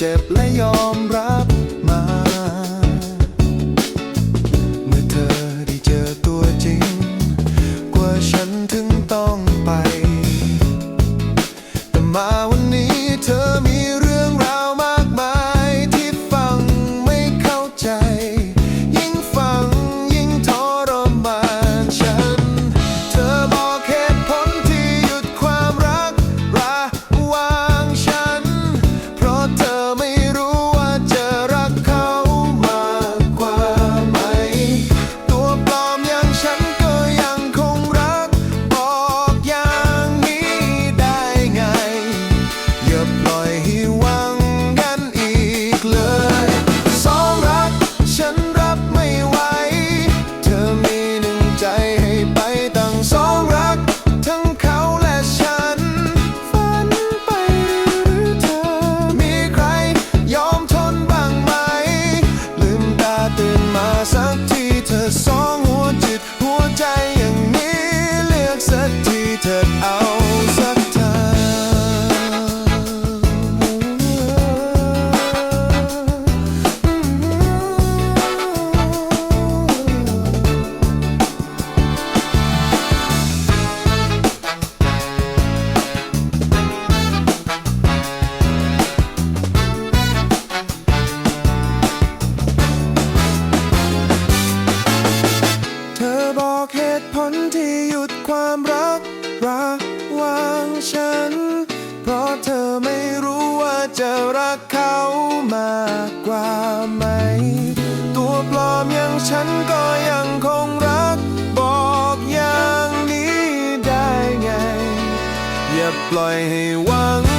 เจ็บและยอมรับมา เมื่อเธอได้เจอตัวจริง กว่าฉันถึงต้องไป แต่มาวันนี้ ไหม ตัวปลอมอย่างฉันก็ยังคงรัก บอกอย่างนี้ได้ไง อย่าปล่อยให้หวัง